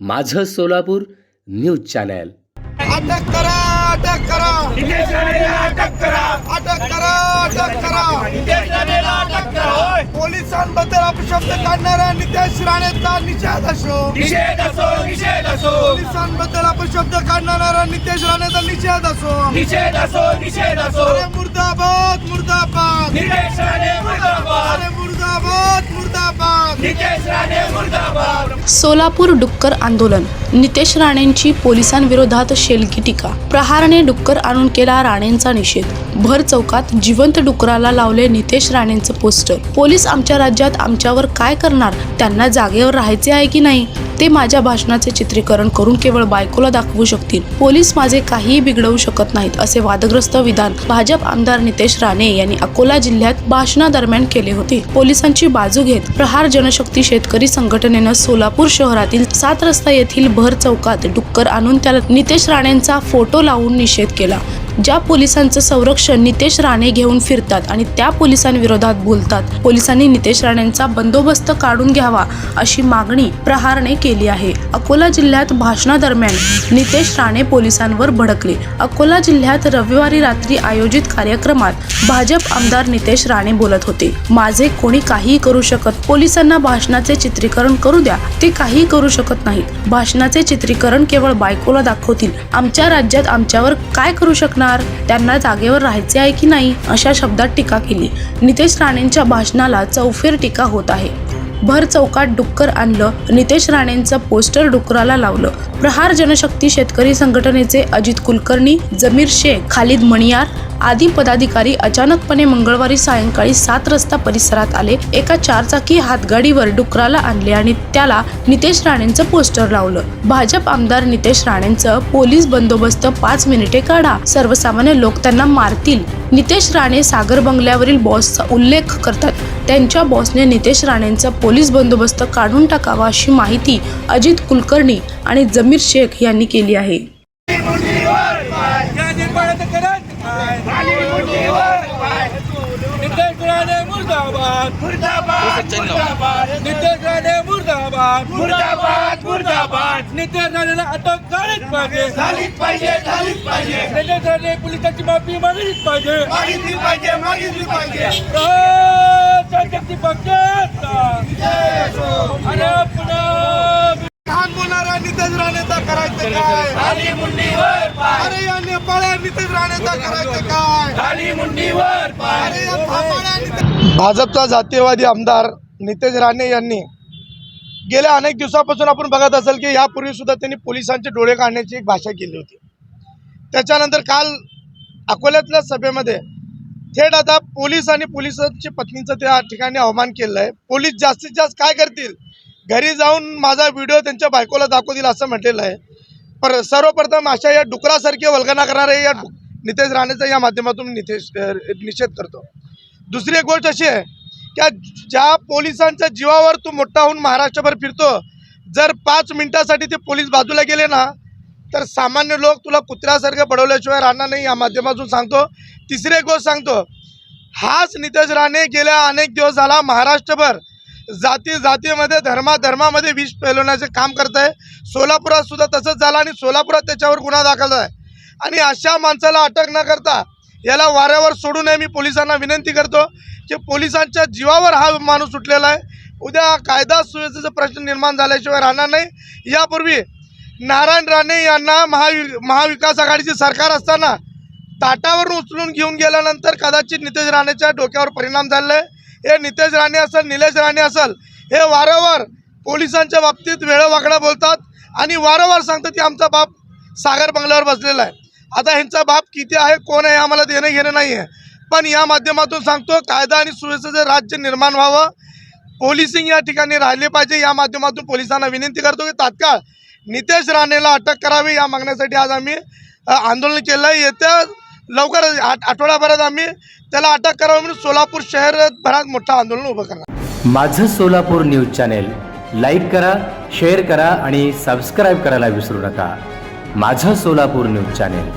माझं Solapur news channel. अटक करा अटक करा. अटक करा अटक करा. अटक करा पोलिसांबद्दल अपशब्द काढणाऱ्या नितेश राणेचा निषेध असो. निषेध असो निषेध असो. पोलिसांबद्दल अपशब्द काढणाऱ्या नितेश राणेचा निषेध असो. निषेध असो निषेध असो. अरे मुर्दाबाद मुर्दाबाद. नितेश राणे मुर्दाबाद. अरे मुर्दाबाद मुर्दाबाद. नितेश राणे मुर्दाबाद. सोलापूर डुक्कर आंदोलन. नितेश राणेंची पोलिसांविरोधात शेलकी टीका. प्रहारने डुक्कर आणून केला राणेंचा निषेध. भर चौकात जिवंत डुकराला लावले नितेश राणेंचं पोस्टर. पोलीस आमच्या राज्यात आमच्यावर काय करणार? त्यांना जागेवर राहायचे आहे की नाही? ते माझ्या भाषणाचे चित्रीकरण करून केवळ बायकोला दाखवू शकतील. पोलीस माझे काहीही बिघडवू शकत नाहीत असे वादग्रस्त विधान भाजप आमदार नितेश राणे यांनी अकोला जिल्ह्यात भाषणादरम्यान केले होते. पोलिसांची बाजू घेत प्रहार जनशक्ती शेतकरी संघटनेनं सोलापूर शहरातील सात रस्ता येथील भर चौकात डुक्कर आणून त्याला नितेश राणेंचा फोटो लावून निषेध केला. ज्या पोलिसांचं संरक्षण नितेश राणे घेऊन फिरतात आणि त्या पोलिसांविरोधात बोलतात पोलिसांनी नितेश राणेंचा बंदोबस्त काढून घ्यावा अशी मागणी प्रहारने केली आहे. अकोला जिल्ह्यात भाषणादरम्यान नितेश राणे पोलिसांवर भडकले. अकोला जिल्ह्यात रविवारी रात्री आयोजित कार्यक्रमात भाजप आमदार नितेश राणे बोलत होते. माझे कोणी काहीही करू शकत पोलिसांना भाषणाचे चित्रीकरण करू द्या. ते काही करू शकत नाहीत. भाषणाचे चित्रीकरण केवळ बायकोला दाखवतील. आमच्या राज्यात आमच्यावर काय करू शकणार त्यांना जागेवर राहायचे आहे की नाही? अशा शब्दात टीका केली. नितेश राणेंच्या भाषणाला चौफेर टीका होत आहे. भर चौकात डुक्कर आणलं नितेश राणेंचं पोस्टर डुकराला लावलं. प्रहार जनशक्ती शेतकरी संघटनेचे अजित कुलकर्णी जमीर शेख खालिद मणियार आदी पदाधिकारी अचानकपणे मंगळवारी सायंकाळी सात रस्ता परिसरात आले. एका चारचाकी हातगाडीवर डुकराला आणले आणि त्याला नितेश राणेंचं पोस्टर लावलं. भाजप आमदार नितेश राणेंचं पोलीस बंदोबस्त पाच मिनिटे काढा. सर्वसामान्य लोक त्यांना मारतील. नितेश राणे सागर बंगल्यावरील बॉसचा उल्लेख करतात त्यांच्या बॉसने नितेश राणेंचा पोलीस बंदोबस्त काढून टाकावा अशी माहिती अजित कुलकर्णी आणि जमीर शेख यांनी केली आहे मुर्दाबाद मुर्दाबाद मुर्दाबाद मुर्दाबाद नितेश राणेला अटक झालीच पाहिजे. झालीच पाहिजे झालीच पाहिजे. नितेश राणे पोलिसांची माफी मागितलीच पाहिजे. मागितली पाहिजे मागितली पाहिजे. जनशक्ती पक्षाचा आणि पुन्हा लहान बोलणाऱ्या नितेश राणेचा करायचं काय? खाली मुंडीवर पाय. अरे या नेपाळ्या नितेश राणेचा करायचं काय? खाली मुंडीवर पाय. अरे या थापाड्या नितेश- भाजपचा जातीयवादी आमदार नितेश राणे यांनी गेल्या अनेक दिवसापासून आपण बघत असाल की यापूर्वी सुद्धा त्यांनी पोलिसांचे डोळे काढण्याची एक भाषा केली होती. त्याच्यानंतर काल अकोल्यातल्या सभेमध्ये थेट आता पोलीस आणि पोलिसांची पत्नीचं त्या ठिकाणी अवमान केलं आहे. पोलीस जास्तीत जास्त काय करतील? घरी जाऊन माझा व्हिडिओ त्यांच्या बायकोला दाखवतील असं म्हटलेलं आहे. पर सर्वप्रथम अशा या डुकरासारखे वल्गना करणाऱ्या या नितेश राणेचा या माध्यमातून नितेश निषेध करतो. दुसरी एक गोष्ट अशी आहे त्या ज्या पोलिसांच्या जीवावर तू मोठा होऊन महाराष्ट्रभर फिरतो जर पाच मिनिटासाठी ते पोलीस बाजूला गेले ना तर सामान्य लोक तुला कुत्र्यासारखं बडवल्याशिवाय राहणार नाही या माध्यमातून सांगतो. तिसरी गोष्ट सांगतो. हाच नितेश राणे गेल्या अनेक दिवस झाला महाराष्ट्रभर जाती जातीमध्ये धर्मा धर्मामध्ये विष फैलवण्याचे काम करत आहे सोलापुरात सुद्धा तसंच झालं आणि सोलापुरात त्याच्यावर गुन्हा दाखल आहे आणि अशा माणसाला अटक न करता याला वाऱ्यावर सोडू नये मी पोलिसांना विनंती करतो. की पोलिसांच्या जीवावर हा माणूस सुटलेला आहे. उद्या कायदा सुव्यवस्थेचा प्रश्न निर्माण झाल्याशिवाय राहणार नाही. यापूर्वी नारायण राणे यांना महावि महाविकास आघाडीचे सरकार असताना ताटावरून उचलून घेऊन गेल्यानंतर कदाचित नितेश राणेच्या डोक्यावर परिणाम झालेला आहे. हे नितेश राणे असेल निलेश राणे असेल हे वारंवार पोलिसांच्या बाबतीत वेळवाकडा बोलतात आणि वारंवार सांगतात की आमचा बाप सागर बंगल्यावर बसलेला आहे. आता ह्यांचा बाप किती आहे कोण आहे आम्हाला देणं घेणं नाही आहे. पण या माध्यमातून सांगतो कायदा आणि सुव्यवस्थेचं राज्य निर्माण व्हावं. पोलिसिंग या ठिकाणी राहिले पाहिजे या माध्यमातून पोलिसांना विनंती करतो की तात्काळ नितेश राणेला अटक करावी या मागण्यासाठी आज आम्ही आंदोलन केलं आहे येत्या लवकर आठ आठवड्याभरात आम्ही त्याला अटक करावी म्हणून सोलापूर शहरभरात मोठं आंदोलन उभं करणार. माझं सोलापूर न्यूज चॅनेल लाईक करा शेअर करा आणि सबस्क्राईब करायला विसरू नका. माझं सोलापूर न्यूज चॅनेल.